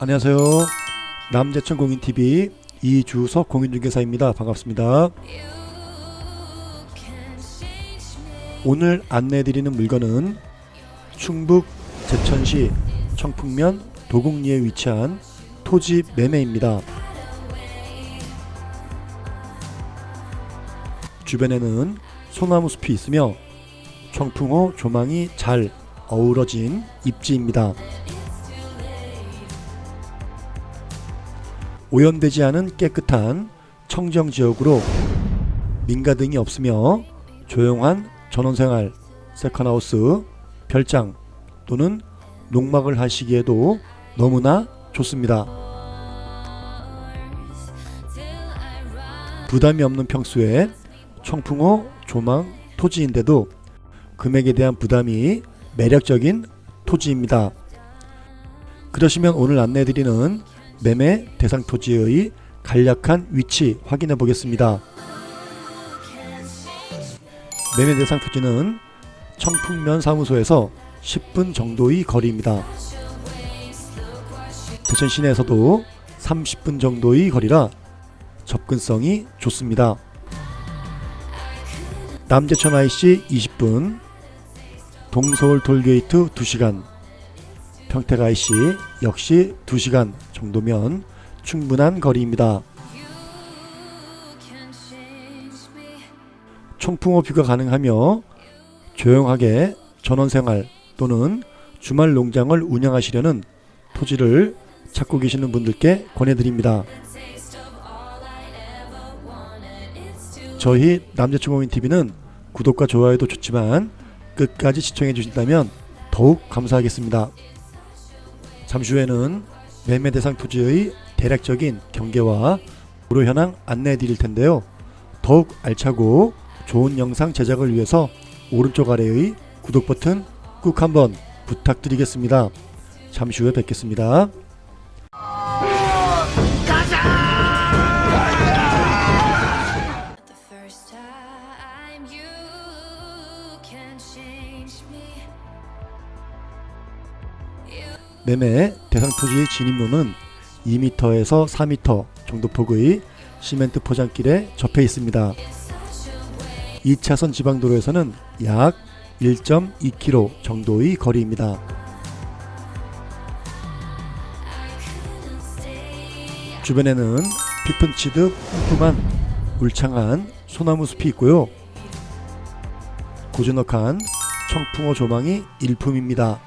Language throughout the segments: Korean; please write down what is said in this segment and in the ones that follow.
안녕하세요. 남재천 공인TV 이주석 공인중개사입니다. 반갑습니다. 오늘 안내해드리는 물건은 충북 제천시 청풍면 도곡리에 위치한 토지 매매입니다. 주변에는 소나무 숲이 있으며 청풍호 조망이 잘 어우러진 입지입니다. 오염되지 않은 깨끗한 청정 지역으로 민가 등이 없으며 조용한 전원생활, 세컨하우스, 별장 또는 농막을 하시기에도 너무나 좋습니다. 부담이 없는 평수에 청풍호 조망 토지인데도 금액에 대한 부담이 매력적인 토지입니다. 그러시면 오늘 안내해드리는 매매 대상 토지의 간략한 위치 확인해 보겠습니다. 매매 대상 토지는 청풍면 사무소에서 10분 정도의 거리입니다. 대천 시내에서도 30분 정도의 거리라 접근성이 좋습니다. 남제천 IC 20분, 동서울 돌게이트 2시간, 평택 IC 역시 2시간 정도면 충분한 거리입니다. 총풍호 뷰가 가능하며 조용하게 전원생활 또는 주말 농장을 운영하시려는 토지를 찾고 계시는 분들께 권해드립니다. 저희 남자충공인 TV는 구독과 좋아요도 좋지만 끝까지 시청해 주신다면 더욱 감사하겠습니다. 잠시 후에는 매매 대상 토지의 대략적인 경계와 도로 현황 안내해 드릴 텐데요. 더욱 알차고 좋은 영상 제작을 위해서 오른쪽 아래의 구독 버튼 꾹 한번 부탁드리겠습니다. 잠시 후에 뵙겠습니다. 매매 대상 토지의 진입로는 2m에서 4m 정도 폭의 시멘트 포장길에 접해 있습니다. 2차선 지방도로에서는 약 1.2km 정도의 거리입니다. 주변에는 피톤치드 뿜뿜한 울창한 소나무 숲이 있고요. 고즈넉한 청풍호 조망이 일품입니다.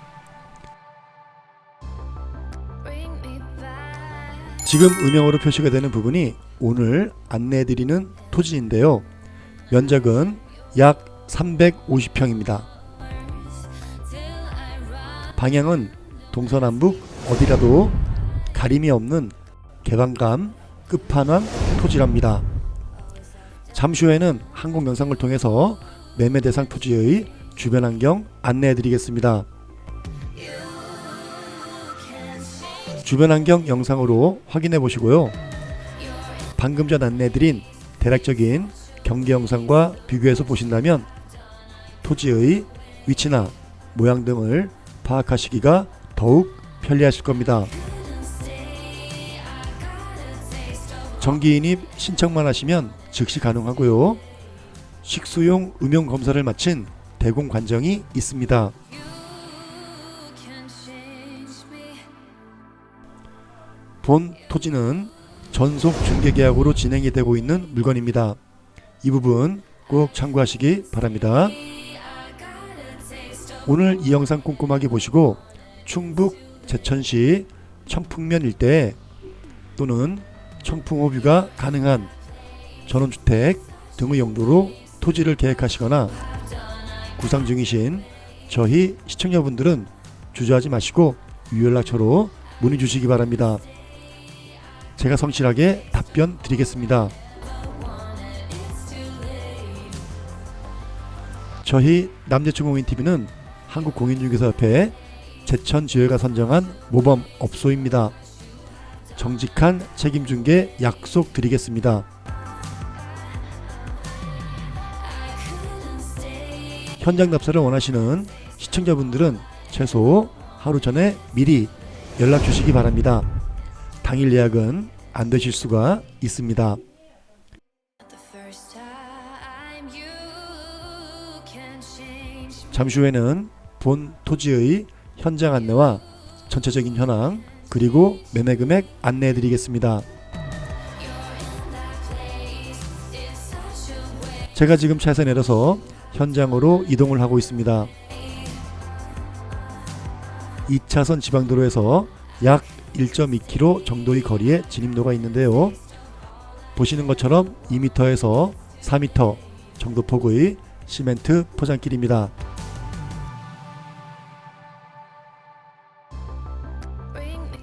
지금 음영으로 표시가 되는 부분이 오늘 안내해드리는 토지인데요. 면적은 약 350평입니다. 방향은 동서남북 어디라도 가림이 없는 개방감 끝판왕 토지랍니다. 잠시 후에는 항공 영상을 통해서 매매 대상 토지의 주변 환경 안내해 드리겠습니다. 주변 환경 영상으로 확인해 보시고요. 방금 전 안내드린 대략적인 경계 영상과 비교해서 보신다면 토지의 위치나 모양 등을 파악하시기가 더욱 편리하실 겁니다. 정기인입 신청만 하시면 즉시 가능하고요. 식수용 음용 검사를 마친 대공 관정이 있습니다. 본 토지는 전속 중개 계약으로 진행이 되고 있는 물건입니다. 이 부분 꼭 참고하시기 바랍니다. 오늘 이 영상 꼼꼼하게 보시고 충북 제천시 청풍면 일대에 또는 청풍호 뷰가 가능한 전원주택 등의 용도로 토지를 계획하시거나 구상 중이신 저희 시청자분들은 주저하지 마시고 유연락처로 문의 주시기 바랍니다. 제가 성실하게 답변 드리겠습니다. 저희 남재충공인 TV는 한국공인중개사협회 제천지회가 선정한 모범 업소입니다. 정직한 책임중개 약속 드리겠습니다. 현장 답사를 원하시는 시청자분들은 최소 하루 전에 미리 연락 주시기 바랍니다. 당일 예약은 안 되실 수가 있습니다. 잠시 후에는 본 토지의 현장 안내와 전체적인 현황 그리고 매매 금액 안내해 드리겠습니다. 제가 지금 차에서 내려서 현장으로 이동을 하고 있습니다. 2차선 지방도로에서 약 1.2km 정도의 거리에 진입로가 있는데요. 보시는 것처럼 2m에서 4m 정도 폭의 시멘트 포장길입니다.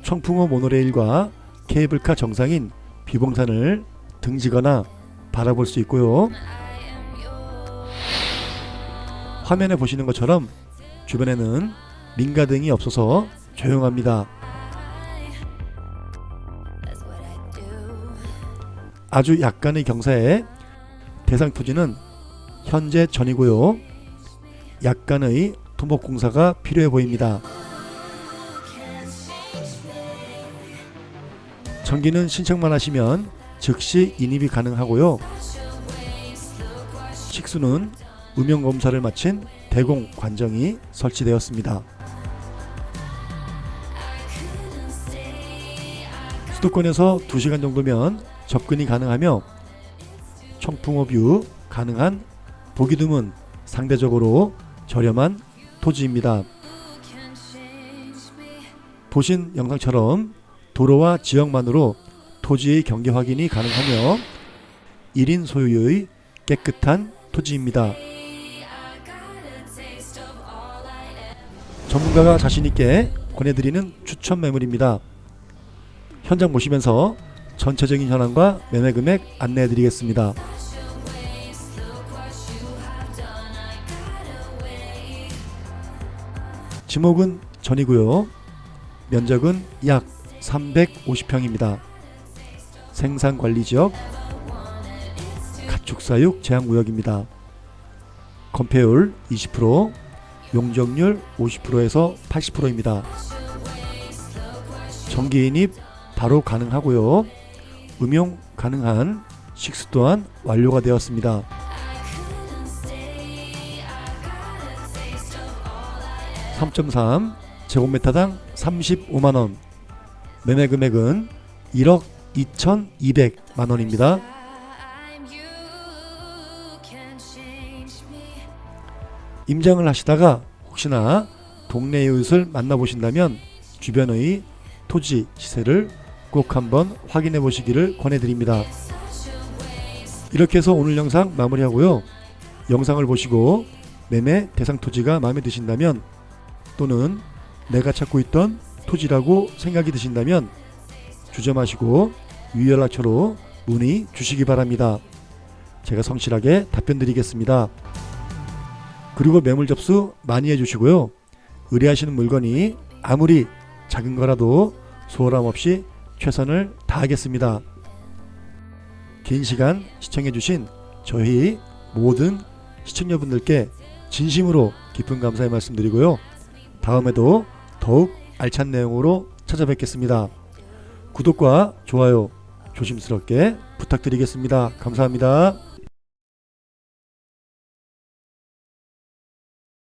청풍호 모노레일과 케이블카 정상인 비봉산을 등지거나 바라볼 수 있고요. 화면에 보시는 것처럼 주변에는 민가등이 없어서 조용합니다. 아주 약간의 경사에 대상 토지는 현재 전이고요. 약간의 토목 공사가 필요해 보입니다. 전기는 신청만 하시면 즉시 인입이 가능하고요. 식수는 음영 검사를 마친 대공 관정이 설치되었습니다. 수도권에서 2시간 정도면 접근이 가능하며 청풍호 뷰 가능한 보기 드문 상대적으로 저렴한 토지입니다. 보신 영상처럼 도로와 지역만으로 토지의 경계 확인이 가능하며 1인 소유의 깨끗한 토지입니다. 전문가가 자신있게 권해드리는 추천 매물입니다. 현장 보시면서 전체적인 현황과 매매 금액 안내해드리겠습니다. 지목은 전이고요. 면적은 약 350평입니다. 생산관리지역 가축사육 제한구역입니다. 건폐율 20%, 용적률 50%에서 80%입니다. 전기인입 바로 가능하고요. 음용 가능한 식수 또한 완료가 되었습니다. 3.3 제곱미터당 35만 원. 매매 금액은 1억 2,200만 원입니다. 임장을 하시다가 혹시나 동네 이웃을 만나보신다면 주변의 토지 시세를 꼭 한번 확인해 보시기를 권해드립니다. 이렇게 해서 오늘 영상 마무리하고요. 영상을 보시고 매매 대상 토지가 마음에 드신다면 또는 내가 찾고 있던 토지라고 생각이 드신다면 주저마시고 유연락처로 문의 주시기 바랍니다. 제가 성실하게 답변 드리겠습니다. 그리고 매물 접수 많이 해주시고요. 의뢰하시는 물건이 아무리 작은 거라도 소홀함 없이 최선을 다하겠습니다. 긴 시간 시청해주신 저희 모든 시청자분들께 진심으로 깊은 감사의 말씀드리고요. 다음에도 더욱 알찬 내용으로 찾아뵙겠습니다. 구독과 좋아요 조심스럽게 부탁드리겠습니다. 감사합니다.